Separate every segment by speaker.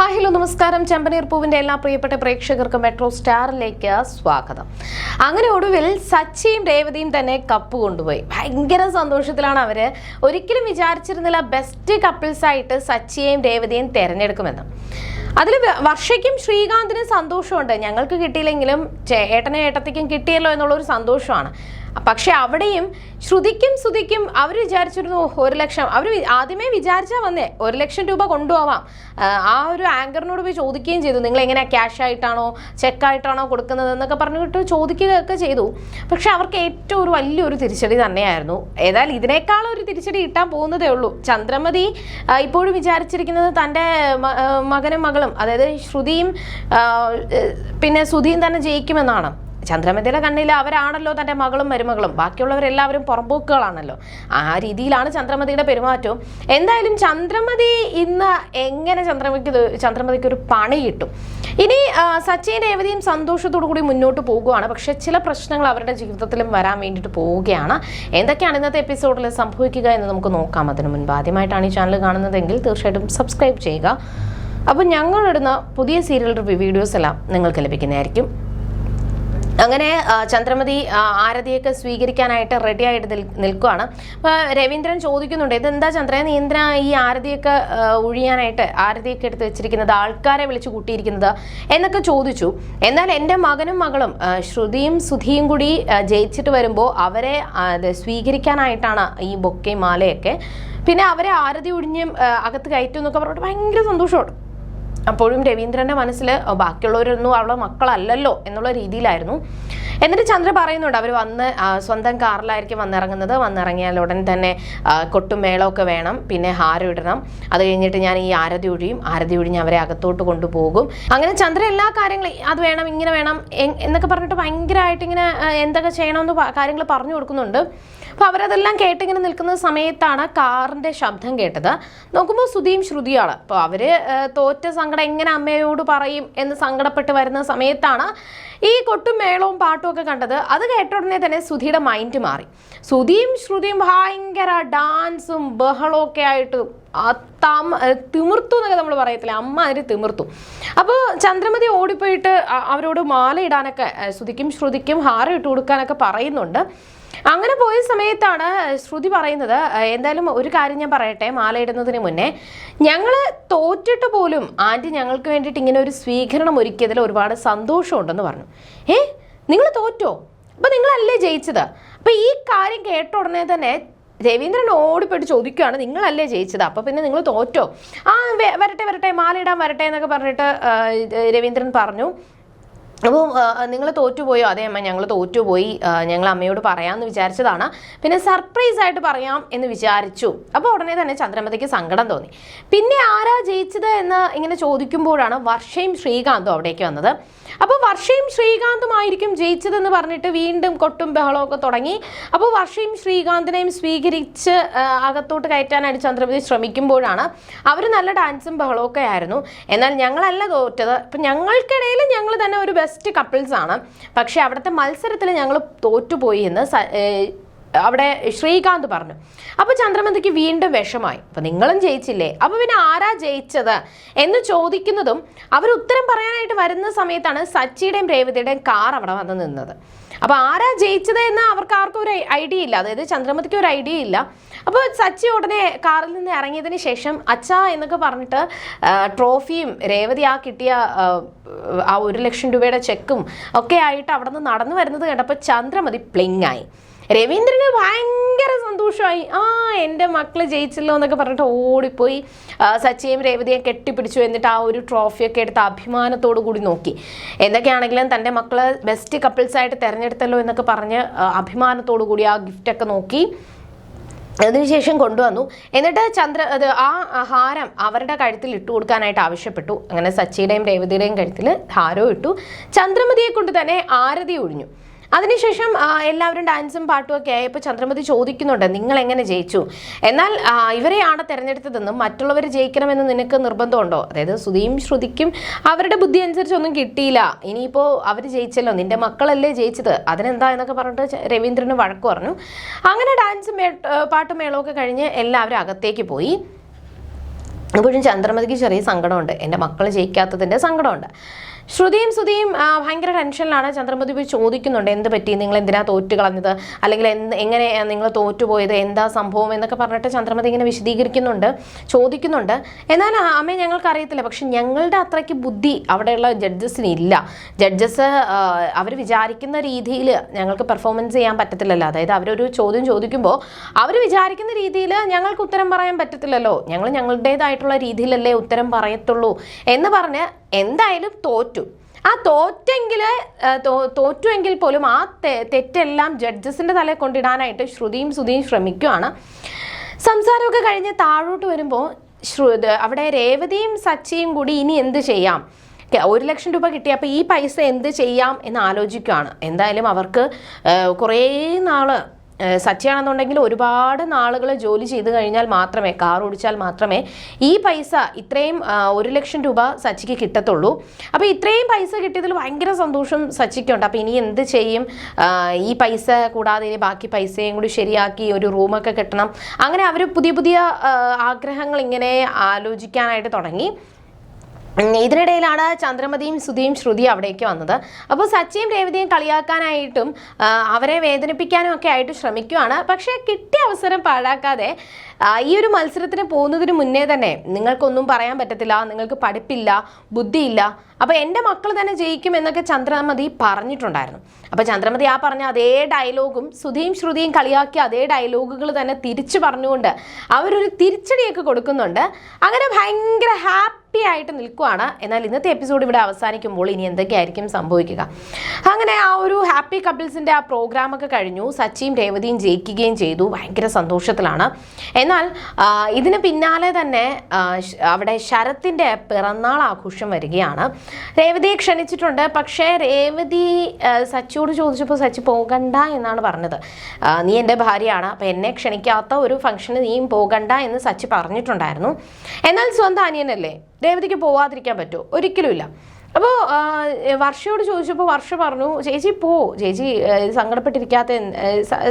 Speaker 1: Hi hello നമസ്കാരം. ചെമ്പനീർ പൂവിന്റെ എല്ലാ പ്രിയപ്പെട്ട പ്രേക്ഷകർക്കും മെട്രോ സ്റ്റാറിലേക്ക് സ്വാഗതം. അങ്ങനെ ഒടുവിൽ സച്ചിയും രേവതിയും തന്നെ കപ്പ് കൊണ്ടുപോയി. ഭയങ്കര സന്തോഷത്തിലാണ് അവർ. ഒരിക്കലും വിചാരിച്ചിരുന്നില്ല ബെസ്റ്റ് കപ്പിൾസ് ആയിട്ട് സച്ചിയെയും രേവതിയും തിരഞ്ഞെടുക്കുമെന്ന്. അതിൽ വർഷയ്ക്കും ശ്രീകാന്തിനും സന്തോഷമുണ്ട്. ഞങ്ങൾക്ക് കിട്ടിയില്ലെങ്കിലും ഏട്ടനെ ഏട്ടത്തിക്കും കിട്ടിയല്ലോ എന്നുള്ളൊരു സന്തോഷമാണ്. പക്ഷെ അവിടെയും ശ്രുതിക്കും ശ്രുതിക്കും അവർ വിചാരിച്ചിരുന്നു ഒരു ലക്ഷം. അവർ ആദ്യമേ വിചാരിച്ചാൽ വന്നേ ഒരു ലക്ഷം രൂപ കൊണ്ടുപോവാം. ആ, ഒരു ആങ്കറിനോട് പോയി ചോദിക്കുകയും ചെയ്തു നിങ്ങൾ എങ്ങനെ ക്യാഷ് ആയിട്ടാണോ ചെക്കായിട്ടാണോ കൊടുക്കുന്നത്? എന്നൊക്കെ പറഞ്ഞിട്ട് ചോദിക്കുകയൊക്കെ ചെയ്തു. പക്ഷെ അവർക്ക് ഏറ്റവും ഒരു വലിയൊരു തിരിച്ചടി തന്നെയായിരുന്നു. ഏതായാലും ഇതിനേക്കാളും ഒരു തിരിച്ചടി കിട്ടാൻ പോകുന്നതേ ഉള്ളൂ. ചന്ദ്രമതി ഇപ്പോഴും വിചാരിച്ചിരിക്കുന്നത് തന്റെ മകനും മകളും അതായത് ശ്രുതിയും പിന്നെ സുധിയും തന്നെ ജയിക്കുമെന്നാണ്. ചന്ദ്രമതിയുടെ കണ്ണിൽ അവരാണല്ലോ തന്റെ മകളും മരുമകളും. ബാക്കിയുള്ളവരെല്ലാവരും പുറമ്പോക്കുകളാണല്ലോ ആ രീതിയിലാണ് ചന്ദ്രമതിയുടെ പെരുമാറ്റവും. എന്തായാലും ചന്ദ്രമതി ഇന്ന് എങ്ങനെ ചന്ദ്രമതിക്ക് ചന്ദ്രമതിക്ക് ഒരു പണി കിട്ടും? ഇനി സച്ചിൻ രേവതിയും സന്തോഷത്തോടു കൂടി മുന്നോട്ട് പോകുകയാണ് പക്ഷേ ചില പ്രശ്നങ്ങൾ അവരുടെ ജീവിതത്തിലും വരാൻ വേണ്ടിയിട്ട് പോവുകയാണ്. എന്തൊക്കെയാണ് ഇന്നത്തെ എപ്പിസോഡിൽ സംഭവിക്കുക എന്ന് നമുക്ക് നോക്കാം. അതിനു മുൻപ് ആദ്യമായിട്ടാണ് ഈ ചാനൽ കാണുന്നതെങ്കിൽ തീർച്ചയായിട്ടും സബ്സ്ക്രൈബ് ചെയ്യുക. അപ്പോൾ ഞങ്ങളിടുന്ന പുതിയ സീരിയൽ റിവ്യൂ വീഡിയോസ് എല്ലാം നിങ്ങൾക്ക് ലഭിക്കുന്നതായിരിക്കും. അങ്ങനെ ചന്ദ്രമതി ആരതിയൊക്കെ സ്വീകരിക്കാനായിട്ട് റെഡി ആയിട്ട് നിൽ- നിൽക്കുകയാണ് അപ്പോൾ രവീന്ദ്രൻ ചോദിക്കുന്നുണ്ട് ഇതെന്താ ചന്ദ്രൻ നീ എന്തിനാ ഈ ആരതിയൊക്കെ ഒഴിയാനായിട്ട് ആരതിയൊക്കെ എടുത്ത് വെച്ചിരിക്കുന്നത് ആൾക്കാരെ വിളിച്ച് കൂട്ടിയിരിക്കുന്നത്? എന്നൊക്കെ ചോദിച്ചു. എന്നാൽ എന്റെ മകനും മകളും ശ്രുതിയും സുധിയും കൂടി ജയിച്ചിട്ട് വരുമ്പോൾ അവരെ സ്വീകരിക്കാനായിട്ടാണ് ഈ ബൊക്കയും മാലയൊക്കെ. പിന്നെ അവരെ ആരതി ഒഴിഞ്ഞും അകത്ത് കയറ്റും എന്നൊക്കെ പറഞ്ഞിട്ട് ഭയങ്കര സന്തോഷമാണ്. അപ്പോഴും രവീന്ദ്രന്റെ മനസ്സിൽ ബാക്കിയുള്ളവരൊന്നും അവളെ മക്കളല്ലല്ലോ എന്നുള്ള രീതിയിലായിരുന്നു. എന്നിട്ട് ചന്ദ്ര പറയുന്നുണ്ട് അവർ വന്ന് സ്വന്തം കാറിലായിരിക്കും വന്നിറങ്ങുന്നത്. വന്നിറങ്ങിയാൽ ഉടൻ തന്നെ കൊട്ടും മേളമൊക്കെ വേണം. പിന്നെ ഹാരം ഇടണം. അത് കഴിഞ്ഞിട്ട് ഞാൻ ഈ ആരതി ഒഴിയും. ആരതി ഒഴിഞ്ഞ് അവരെ അകത്തോട്ട് കൊണ്ടുപോകും. അങ്ങനെ ചന്ദ്ര എല്ലാ കാര്യങ്ങളും അത് വേണം ഇങ്ങനെ വേണം എന്നൊക്കെ പറഞ്ഞിട്ട് ഭയങ്കരമായിട്ട് ഇങ്ങനെ എന്തൊക്കെ ചെയ്യണമെന്ന് കാര്യങ്ങൾ പറഞ്ഞു കൊടുക്കുന്നുണ്ട്. അപ്പോൾ അവരതെല്ലാം കേട്ടിങ്ങനെ നിൽക്കുന്ന സമയത്താണ് കാറിന്റെ ശബ്ദം കേട്ടത്. നോക്കുമ്പോൾ സുധിയും ശ്രുതിയാണ്. അപ്പോൾ അവർ തോറ്റ സങ്കടം എങ്ങനെ അമ്മയോട് പറയും എന്ന് സങ്കടപ്പെട്ട് വരുന്ന സമയത്താണ് ഈ കൊട്ടും മേളവും പാട്ടും ഒക്കെ കണ്ടത് അത് കേട്ട ഉടനെ തന്നെ സുധിയുടെ മൈൻഡ് മാറി. സുധിയും ശ്രുതിയും ഭയങ്കര ഡാൻസും ബഹളവും ഒക്കെ ആയിട്ട് തമ തിമിർത്തു എന്നൊക്കെ നമ്മൾ പറയത്തില്ല അമ്മ അതിന് തിമിർത്തു. അപ്പോൾ ചന്ദ്രമതി ഓടിപ്പോയിട്ട് അവരോട് മാല ഇടാനൊക്കെ ശ്രുതിക്കും ശ്രുതിക്കും ഹാരം ഇട്ട് കൊടുക്കാനൊക്കെ പറയുന്നുണ്ട്. അങ്ങനെ പോയ സമയത്താണ് ശ്രുതി പറയുന്നത് എന്തായാലും ഒരു കാര്യം ഞാൻ പറയട്ടെ മാല ഇടുന്നതിന് മുന്നേ. ഞങ്ങൾ തോറ്റിട്ട് പോലും ആന്റി ഞങ്ങൾക്ക് വേണ്ടിയിട്ട് ഇങ്ങനെ ഒരു സ്വീകരണം ഒരുക്കിയതിൽ ഒരുപാട് സന്തോഷമുണ്ടെന്ന് പറഞ്ഞു. ഏ നിങ്ങൾ തോറ്റോ? അപ്പോൾ നിങ്ങളല്ലേ ജയിച്ചത്. അപ്പോൾ ഈ കാര്യം കേട്ട ഉടനെ തന്നെ രവീന്ദ്രൻ ഓടിപ്പോയിട്ട് ചോദിക്കുകയാണ് നിങ്ങളല്ലേ ജയിച്ചത്? അപ്പോൾ പിന്നെ നിങ്ങൾ തോറ്റോ? ആ വരട്ടെ വരട്ടെ മാലയിടാൻ വരട്ടെ എന്നൊക്കെ പറഞ്ഞിട്ട് രവീന്ദ്രൻ പറഞ്ഞു. അപ്പോൾ നിങ്ങൾ തോറ്റുപോയോ? അതേ അമ്മ ഞങ്ങൾ തോറ്റുപോയി. ഞങ്ങൾ അമ്മയോട് പറയാമെന്ന് വിചാരിച്ചതാണ്. പിന്നെ സർപ്രൈസ് ആയിട്ട് പറയാം എന്ന് വിചാരിച്ചു. അപ്പോൾ ഉടനെ തന്നെ ചന്ദ്രമതിക്ക് സങ്കടം തോന്നി. പിന്നെ ആരാ ജയിച്ചത് എന്ന് ഇങ്ങനെ ചോദിക്കുമ്പോഴാണ് വർഷയും ശ്രീകാന്തും അവിടേക്ക് വന്നത്. അപ്പോൾ വർഷയും ശ്രീകാന്തുമായിരിക്കും ജയിച്ചതെന്ന് പറഞ്ഞിട്ട് വീണ്ടും കൊട്ടും ബഹളവും ഒക്കെ തുടങ്ങി. അപ്പോൾ വർഷയും ശ്രീകാന്തിനെയും സ്വീകരിച്ച് അകത്തോട്ട് കയറ്റാനായിട്ട് ചന്ദ്രമതി ശ്രമിക്കുമ്പോഴാണ് അവർ നല്ല ഡാൻസും ബഹളവും ഒക്കെ ആയിരുന്നു. എന്നാൽ ഞങ്ങളല്ല തോറ്റത്. ഇപ്പം ഞങ്ങൾക്കിടയിൽ ഞങ്ങൾ തന്നെ ഒരു ബെസ്റ്റ് കപ്പിൾസ് ആണ്. പക്ഷേ അവിടുത്തെ മത്സരത്തിൽ ഞങ്ങൾ തോറ്റുപോയി എന്ന് അവിടെ ശ്രീകാന്ത് പറഞ്ഞു. അപ്പോൾ ചന്ദ്രമതിക്ക് വീണ്ടും വിഷമായി. അപ്പോൾ നിങ്ങളും ജയിച്ചില്ലേ? അപ്പോൾ പിന്നെ ആരാ ജയിച്ചത് എന്ന് ചോദിക്കുന്നതും അവർ ഉത്തരം പറയാനായിട്ട് വരുന്ന സമയത്താണ് സച്ചിയുടെയും രേവതിയുടെയും കാർ അവിടെ വന്ന് നിന്നത്. അപ്പോൾ ആരാ ജയിച്ചത് എന്ന് അവർക്ക് ആർക്കും ഒരു ഐഡിയ ഇല്ല. അതായത് ചന്ദ്രമതിക്ക് ഒരു ഐഡിയ ഇല്ല. അപ്പോൾ സച്ചി ഉടനെ കാറിൽ നിന്ന് ഇറങ്ങിയതിന് ശേഷം അച്ഛാ എന്നൊക്കെ പറഞ്ഞിട്ട് ട്രോഫിയും രേവതി ആ കിട്ടിയ ആ, ഒരു ലക്ഷം രൂപയുടെ ചെക്കും ഒക്കെ ആയിട്ട് അവിടെ നിന്ന് നടന്നു വരുന്നത് കണ്ടപ്പോൾ ചന്ദ്രമതി പ്ലിങ്ങായി രവീന്ദ്രന് ഭയങ്കര സന്തോഷമായി. ആ എന്റെ മക്കൾ ജയിച്ചല്ലോ എന്നൊക്കെ പറഞ്ഞിട്ട് ഓടിപ്പോയി. സച്ചിയും രേവതിയും കെട്ടിപ്പിടിച്ചു എന്നിട്ട് ആ ഒരു ട്രോഫിയൊക്കെ എടുത്ത് അഭിമാനത്തോടു കൂടി നോക്കി. എന്തൊക്കെയാണെങ്കിലും തന്റെ മക്കൾ ബെസ്റ്റ് കപ്പിൾസായിട്ട് തിരഞ്ഞെടുത്തല്ലോ എന്നൊക്കെ പറഞ്ഞ് അഭിമാനത്തോടു കൂടി ആ ഗിഫ്റ്റൊക്കെ നോക്കി. അതിനുശേഷം കൊണ്ടുവന്നു. എന്നിട്ട് ചന്ദ്ര അത് ആ ഹാരം അവരുടെ കഴുത്തിൽ ഇട്ടു കൊടുക്കാനായിട്ട് ആവശ്യപ്പെട്ടു. അങ്ങനെ സച്ചിയുടെയും രേവതിയുടെയും കഴുത്തിൽ ഹാരവും ഇട്ടു. ചന്ദ്രമതിയെ കൊണ്ട് തന്നെ ആരതി ഒഴിഞ്ഞു. അതിനുശേഷം എല്ലാവരും ഡാൻസും പാട്ടും ഒക്കെ ആയപ്പോൾ ചന്ദ്രമതി ചോദിക്കുന്നുണ്ട് നിങ്ങൾ എങ്ങനെ ജയിച്ചു? എന്നാൽ ഇവരെയാണ് തിരഞ്ഞെടുത്തതെന്നും മറ്റുള്ളവർ ജയിക്കണമെന്ന് നിനക്ക് നിർബന്ധമുണ്ടോ? അതായത് ശ്രുതിയും ശ്രുതിക്കും അവരുടെ ബുദ്ധി അനുസരിച്ചൊന്നും കിട്ടിയില്ല. ഇനിയിപ്പോൾ അവർ ജയിച്ചല്ലോ നിന്റെ മക്കളല്ലേ ജയിച്ചത്? അതിനെന്താ എന്നൊക്കെ പറഞ്ഞിട്ട് രവീന്ദ്രന് വഴക്ക് പറഞ്ഞു. അങ്ങനെ ഡാൻസും പാട്ടും മേളമൊക്കെ കഴിഞ്ഞ് എല്ലാവരും അകത്തേക്ക് പോയി. അപ്പോഴും ചന്ദ്രമതിക്ക് ചെറിയ സങ്കടമുണ്ട്. എന്റെ മക്കൾ ജയിക്കാത്തതിന്റെ സങ്കടമുണ്ട്. ശ്രുതിയും ശ്രുതിയും ഭയങ്കര ടെൻഷനിലാണ് ചന്ദ്രമതി പോയി ചോദിക്കുന്നുണ്ട് എന്ത് പറ്റി? നിങ്ങൾ എന്തിനാ തോറ്റു കളഞ്ഞത്? അല്ലെങ്കിൽ എന്ത് എങ്ങനെ നിങ്ങൾ തോറ്റുപോയത് എന്താ സംഭവം? എന്നൊക്കെ പറഞ്ഞിട്ട് ചന്ദ്രമതി ഇങ്ങനെ വിശദീകരിക്കുന്നുണ്ട് ചോദിക്കുന്നുണ്ട്. എന്നാൽ അമ്മയെ അമ്മേ ഞങ്ങൾക്ക് അറിയത്തില്ല. പക്ഷെ ഞങ്ങളുടെ അത്രയ്ക്ക് ബുദ്ധി അവിടെയുള്ള ജഡ്ജസിന് ഇല്ല. ജഡ്ജസ് അവർ വിചാരിക്കുന്ന രീതിയിൽ ഞങ്ങൾക്ക് പെർഫോമൻസ് ചെയ്യാൻ പറ്റത്തില്ലല്ലോ. അതായത് അവരൊരു ചോദ്യം ചോദിക്കുമ്പോൾ അവർ വിചാരിക്കുന്ന രീതിയിൽ ഞങ്ങൾക്ക് ഉത്തരം പറയാൻ പറ്റത്തില്ലല്ലോ. ഞങ്ങൾ ഞങ്ങളുടേതായിട്ടുള്ള രീതിയിലല്ലേ ഉത്തരം പറയത്തുള്ളൂ എന്ന് പറഞ്ഞ് എന്തായാലും തോറ്റു. ആ തോറ്റെങ്കിൽ തോറ്റുവെങ്കിൽ പോലും ആ തെറ്റെല്ലാം ജഡ്ജസിന്റെ തലയിൽ കൊണ്ടിടാനായിട്ട് ശ്രുതിയും ശ്രുതിയും ശ്രമിക്കുകയാണ് സംസാരമൊക്കെ കഴിഞ്ഞ് താഴോട്ട് വരുമ്പോൾ ശ്രു അവിടെ രേവതിയും സച്ചിയും കൂടി ഇനി എന്ത് ചെയ്യാം? ഒരു ലക്ഷം രൂപ കിട്ടിയപ്പോൾ ഈ പൈസ എന്ത് ചെയ്യാം എന്ന് ആലോചിക്കുകയാണ് എന്തായാലും അവർക്ക് കുറേ ആ, സച്ചിയാണെന്നുണ്ടെങ്കിൽ ഒരുപാട് നാളുകൾ ജോലി ചെയ്ത് കഴിഞ്ഞാൽ മാത്രമേ കാർ ഓടിച്ചാൽ മാത്രമേ ഈ പൈസ ഇത്രയും ഒരു ലക്ഷം രൂപ സച്ചിക്ക് കിട്ടത്തുള്ളൂ. അപ്പോൾ ഇത്രയും പൈസ കിട്ടിയതിൽ ഭയങ്കര സന്തോഷം സച്ചിക്കുണ്ട്. അപ്പോൾ ഇനി എന്ത് ചെയ്യും? ഈ പൈസ കൂടാതെ ഇനി ബാക്കി പൈസയും കൂടി ശരിയാക്കി ഒരു റൂമൊക്കെ കിട്ടണം. അങ്ങനെ അവർ പുതിയ പുതിയ ആഗ്രഹങ്ങൾ ഇങ്ങനെ ആലോചിക്കാനായിട്ട് തുടങ്ങി. ഇതിനിടയിലാണ് ചന്ദ്രമതിയും സുധിയും ശ്രുതി അവിടേക്ക് വന്നത്. അപ്പോൾ സച്ചിയും രേവതിയും കളിയാക്കാനായിട്ടും അവരെ വേദനിപ്പിക്കാനും ഒക്കെ ആയിട്ട് ശ്രമിക്കുകയാണ് പക്ഷേ കിട്ടിയ അവസരം പാഴാക്കാതെ ഈ ഒരു മത്സരത്തിന് പോകുന്നതിന് മുന്നേ തന്നെ നിങ്ങൾക്കൊന്നും പറയാൻ പറ്റത്തില്ല നിങ്ങൾക്ക് പഠിപ്പില്ല ബുദ്ധിയില്ല. അപ്പോൾ എന്റെ മക്കൾ തന്നെ ജയിക്കും എന്നൊക്കെ ചന്ദ്രമതി പറഞ്ഞിട്ടുണ്ടായിരുന്നു. അപ്പോൾ ചന്ദ്രമതി ആ പറഞ്ഞ അതേ ഡയലോഗും സുധിയും ശ്രുതിയും കളിയാക്കിയ അതേ ഡയലോഗുകൾ തന്നെ തിരിച്ചു പറഞ്ഞുകൊണ്ട് അവരൊരു തിരിച്ചടിയൊക്കെ കൊടുക്കുന്നുണ്ട്. അങ്ങനെ ഭയങ്കര ഹാപ്പി ആയിട്ട് നിൽക്കുവാണ്. എന്നാൽ ഇന്നത്തെ എപ്പിസോഡ് ഇവിടെ അവസാനിക്കുമ്പോൾ ഇനി എന്തൊക്കെയായിരിക്കും സംഭവിക്കുക? അങ്ങനെ ആ ഒരു ഹാപ്പി കപ്പിൾസിന്റെ ആ പ്രോഗ്രാമൊക്കെ കഴിഞ്ഞു. സച്ചിയും രേവതിയും ജയിക്കുകയും ചെയ്തു. ഭയങ്കര സന്തോഷത്തിലാണ്. എന്നാൽ ഇതിന് പിന്നാലെ തന്നെ അവിടെ ശരത്തിന്റെ പിറന്നാൾ ആഘോഷം വരികയാണ്. രേവതിയെ ക്ഷണിച്ചിട്ടുണ്ട്. പക്ഷേ രേവതി സച്ചിയോട് ചോദിച്ചപ്പോൾ സച്ചി പോകണ്ട എന്നാണ് പറഞ്ഞത്. നീ എന്റെ ഭാര്യയാണ്. അപ്പം എന്നെ ക്ഷണിക്കാത്ത ഒരു ഫംഗ്ഷന് നീയും പോകണ്ട എന്ന് സച്ചി പറഞ്ഞിട്ടുണ്ടായിരുന്നു. എന്നാൽ സ്വന്തം അനിയനല്ലേ? രേവതിക്ക് പോവാതിരിക്കാൻ പറ്റുമോ ഒരിക്കലുമില്ല അപ്പോൾ വർഷയോട് ചോദിച്ചപ്പോൾ വർഷ പറഞ്ഞു ചേച്ചി പോ. ചേച്ചി സങ്കടപ്പെട്ടിരിക്കാത്ത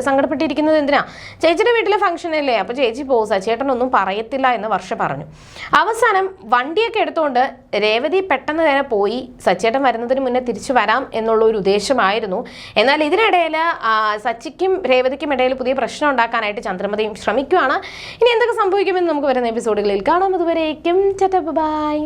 Speaker 1: സങ്കടപ്പെട്ടിരിക്കുന്നത് എന്തിനാ? ചേച്ചിയുടെ വീട്ടിലെ ഫംഗ്ഷൻ അല്ലേ? അപ്പോൾ ചേച്ചി പോ. സച്ചേട്ടനൊന്നും പറയത്തില്ല എന്ന് വർഷ പറഞ്ഞു. അവസാനം വണ്ടിയൊക്കെ എടുത്തുകൊണ്ട് രേവതി പെട്ടെന്ന് തന്നെ പോയി സച്ചേട്ടൻ വരുന്നതിന് മുന്നേ തിരിച്ചു വരാം എന്നുള്ള ഒരു ഉദ്ദേശമായിരുന്നു. എന്നാൽ ഇതിനിടയിൽ സച്ചിക്കും രേവതിക്കും ഇടയിൽ പുതിയ പ്രശ്നം ഉണ്ടാക്കാനായിട്ട് ചന്ദ്രമതിയും ശ്രമിക്കുകയാണ് ഇനി എന്തൊക്കെ സംഭവിക്കുമെന്ന് നമുക്ക് വരുന്ന എപ്പിസോഡുകളിൽ കാണാം. അതുവരേക്കും ബൈ